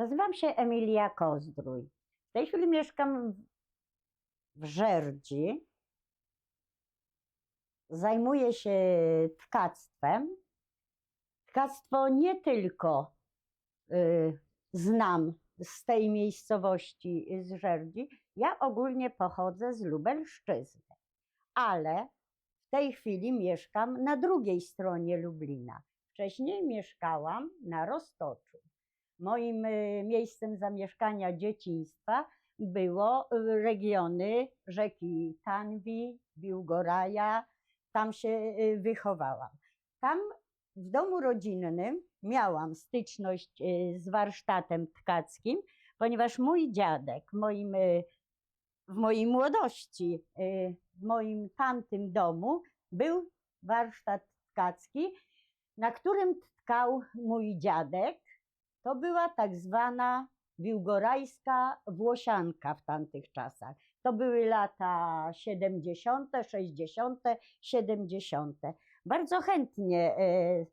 Nazywam się Emilia Kozdrój. W tej chwili mieszkam w- Żerdzi. Zajmuję się tkactwem. Tkactwo nie tylko y, znam z tej miejscowości y, z Żerdzi. Ja ogólnie pochodzę z Lubelszczyzny, ale w tej chwili mieszkam na drugiej stronie Lublina. Wcześniej mieszkałam na Roztoczu. Moim y, miejscem zamieszkania dzieciństwa było y, regiony rzeki Tanwi, Biłgoraja. Tam się y, wychowałam. Tam w domu rodzinnym miałam styczność z warsztatem tkackim, ponieważ mój dziadek moim, w mojej młodości, w moim tamtym domu był warsztat tkacki, na którym tkał mój dziadek. To była tak zwana biłgorajska włosianka w tamtych czasach. To były lata 70., 60., 70. Bardzo chętnie e,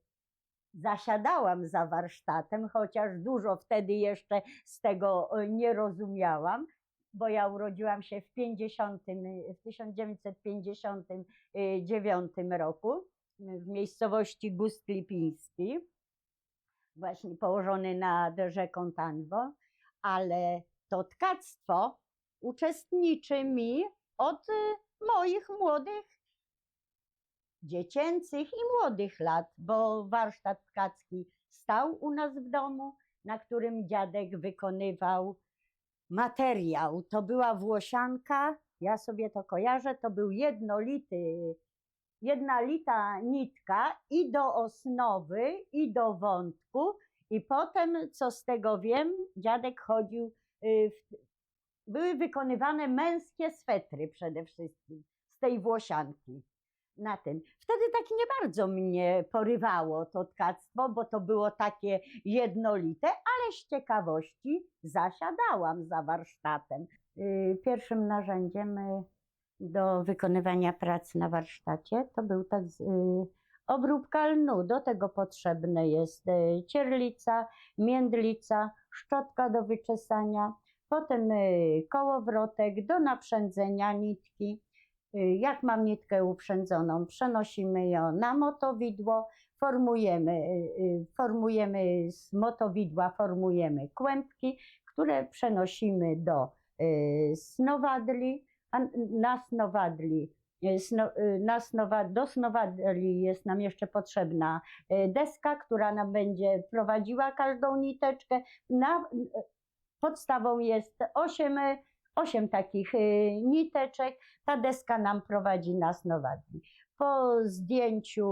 zasiadałam za warsztatem, chociaż dużo wtedy jeszcze z tego e, nie rozumiałam, bo ja urodziłam się w 50, w 1959 roku w miejscowości Gust Lipiński, właśnie położony nad rzeką Tanwo, ale to tkactwo uczestniczy mi od y, moich młodych dziecięcych i młodych lat, bo warsztat tkacki stał u nas w domu, na którym dziadek wykonywał materiał. To była włosianka, ja sobie to kojarzę, to był jednolity, jedna lita nitka i do osnowy, i do wątku. I potem, co z tego wiem, dziadek chodził, y, w, były wykonywane męskie swetry przede wszystkim z tej włosianki na tym. Wtedy tak nie bardzo mnie porywało to tkactwo, bo to było takie jednolite, ale z ciekawości zasiadałam za warsztatem. Y, Pierwszym narzędziem y, do wykonywania pracy na warsztacie to był tak z- y, obróbka lnu. Do tego potrzebne jest y, cierlica, międlica, szczotka do wyczesania, potem y, kołowrotek do naprzędzenia nitki. Y, Jak mam nitkę uprzędzoną, przenosimy ją na motowidło, formujemy, y, y, formujemy z motowidła formujemy kłębki, które przenosimy do y, snowadli, na snowadli sno, y, do snowadli jest nam jeszcze potrzebna y, deska, która nam będzie prowadziła każdą niteczkę. Na, y, podstawą jest 8, 8 takich niteczek. Ta deska nam prowadzi na snowadli. Po zdjęciu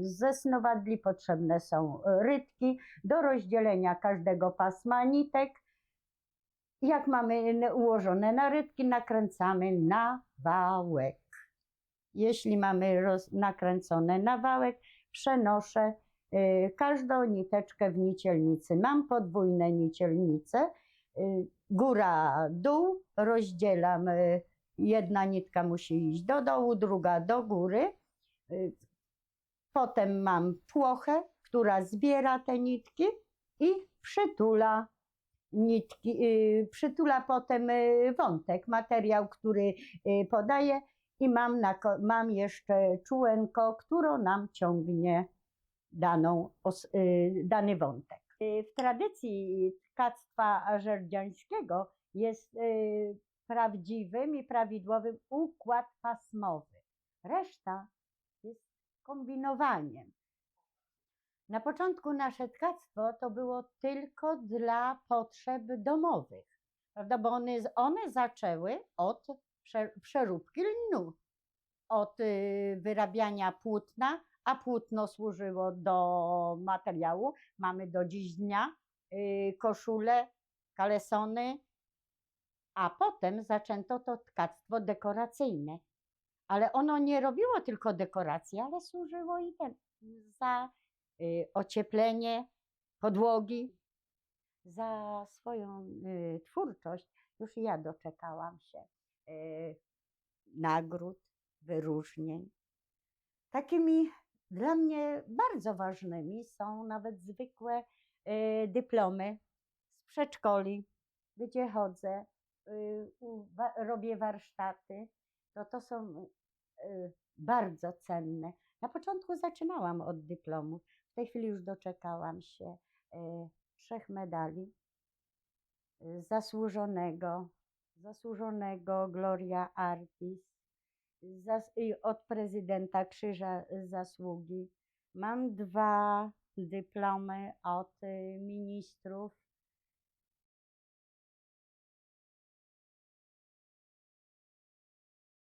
ze snowadli potrzebne są rytki do rozdzielenia każdego pasma nitek. Jak mamy ułożone na rytki, nakręcamy na wałek. Jeśli mamy roz, nakręcone na wałek, przenoszę y, każdą niteczkę w nicielnicy. Mam podwójne nicielnice, y, góra, dół, rozdzielam. y, Jedna nitka musi iść do dołu, druga do góry. Y, Potem mam płochę, która zbiera te nitki i przytula nitki, y, przytula potem y, wątek, materiał, który y, podaje i mam, na, mam jeszcze czułenko, którą nam ciągnie daną, dany wątek. W tradycji tkactwa żerdziańskiego jest prawdziwym i prawidłowym układ pasmowy. Reszta jest kombinowaniem. Na początku nasze tkactwo to było tylko dla potrzeb domowych, prawda? Bo one, one zaczęły od prze, przeróbki lnu, od y, wyrabiania płótna, a płótno służyło do materiału. Mamy do dziś dnia y, koszule, kalesony, a potem zaczęto to tkactwo dekoracyjne. Ale ono nie robiło tylko dekoracji, ale służyło i ten, za ocieplenie podłogi. Za swoją y, twórczość już ja doczekałam się y, nagród, wyróżnień. Takimi dla mnie bardzo ważnymi są nawet zwykłe y, dyplomy z przedszkoli, gdzie chodzę, y, robię warsztaty, to to są y, bardzo cenne. Na początku zaczynałam od dyplomów, tej chwili już doczekałam się y, trzech medali zasłużonego, zasłużonego Gloria Artis, zas- od prezydenta Krzyża Zasługi. Mam dwa dyplomy od y, ministrów